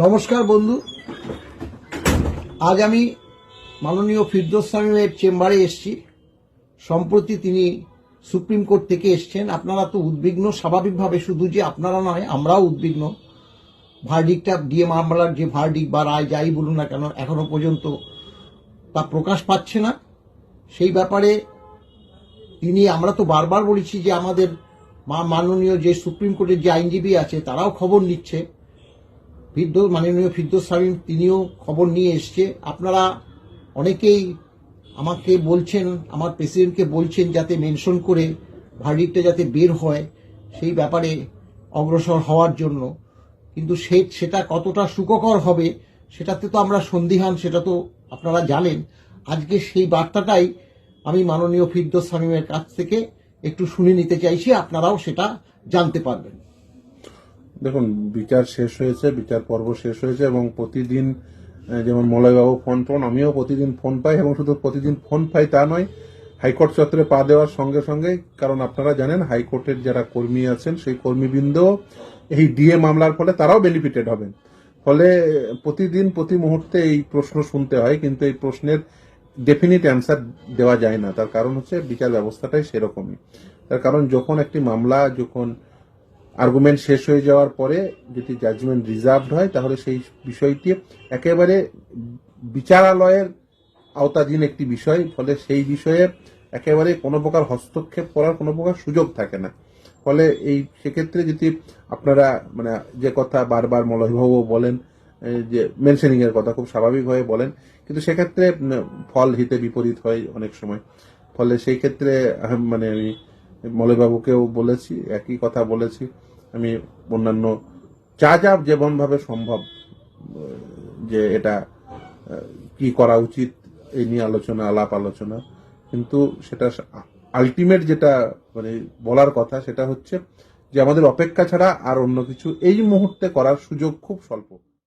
নমস্কার, বন্ধু। আজ আমি মাননীয় ফিরদোস সামিমের চেম্বারে এসছি। সম্প্রতি তিনি সুপ্রিম কোর্ট থেকে এসছেন। আপনারা তো উদ্বিগ্ন, স্বাভাবিকভাবে শুধু যে আপনারা নয়, আমরাও উদ্বিগ্ন। ভার্ডিকটা ডিএ মামলার যে ভার্ডিক বা রায় যাই বলুন না কেন, এখনও পর্যন্ত তা প্রকাশ পাচ্ছে না। সেই ব্যাপারে তিনি, আমরা তো বারবার বলেছি যে আমাদের মাননীয় যে সুপ্রিম কোর্টের যে আইনজীবী আছে, তারাও খবর নিচ্ছে। ফিরদৌস, মাননীয় ফিরদৌস সামিম তিনিও খবর নিয়ে এসছে। আপনারা অনেকেই আমাকে বলছেন, আমার প্রেসিডেন্টকে বলছেন যাতে মেনশন করে ভার্ডিকটা যাতে বের হয়, সেই ব্যাপারে অগ্রসর হওয়ার জন্য। কিন্তু সে, সেটা কতটা সুখকর হবে, সেটাতে তো আমরা সন্দিহান, সেটা তো আপনারা জানেন। আজকে সেই বার্তাটাই আমি মাননীয় ফিরদৌস সামিমের কাছ থেকে একটু শুনে নিতে চাইছি, আপনারাও সেটা জানতে পারবেন। দেখুন, বিচার শেষ হয়েছে, বিচার পর্ব শেষ হয়েছে এবং প্রতিদিন যেমন মলয়বাবু ফোন টোন আমিও প্রতিদিন ফোন পাই এবং শুধু প্রতিদিন ফোন পাই তা নয়, হাইকোর্ট চত্বরে পা দেওয়ার সঙ্গে সঙ্গে, কারণ আপনারা জানেন, হাইকোর্টের যারা কর্মী আছেন, সেই কর্মীবৃন্দ এই ডিএ মামলার ফলে তারাও বেনিফিটেড হবেন। ফলে, প্রতিদিন, প্রতি মুহূর্তে এই প্রশ্ন শুনতে হয়, কিন্তু এই প্রশ্নের ডেফিনিট অ্যান্সার দেওয়া যায় না। তার কারণ হচ্ছে, বিচার ব্যবস্থাটাই সেরকমই। তার কারণ, যখন একটি মামলা, যখন আর্গুমেন্ট শেষ হয়ে যাওয়ার পরে যদি জাজমেন্ট রিজার্ভড হয়, তাহলে সেই বিষয়টি একেবারে বিচারালয়ের আওতাধীন একটি বিষয়, ফলে সেই বিষয়ে একেবারে কোনো প্রকার হস্তক্ষেপ করার কোনো প্রকার সুযোগ থাকে না। ফলে এই সেক্ষেত্রে যদি আপনারা মানে যে কথা বারবার মলয়বাবু বলেন যে মেনশনিং এর কথা খুব স্বাভাবিকভাবে বলেন, কিন্তু সেক্ষেত্রে ফল হিতে বিপরীত হয় অনেক সময়। ফলে সেই ক্ষেত্রে মানে আমি মলয়বাবুকেও বলেছি, একই কথা বলেছি। আমি অন্যান্য যা যা যেমনভাবে সম্ভব, যে এটা, কি করা উচিত, এই নিয়ে আলোচনা, আলাপ আলোচনা। কিন্তু সেটা আলটিমেট যেটা মানে বলার কথা সেটা হচ্ছে যে আমাদের অপেক্ষা ছাড়া আর অন্য কিছু এই মুহূর্তে করার সুযোগ খুব স্বল্প।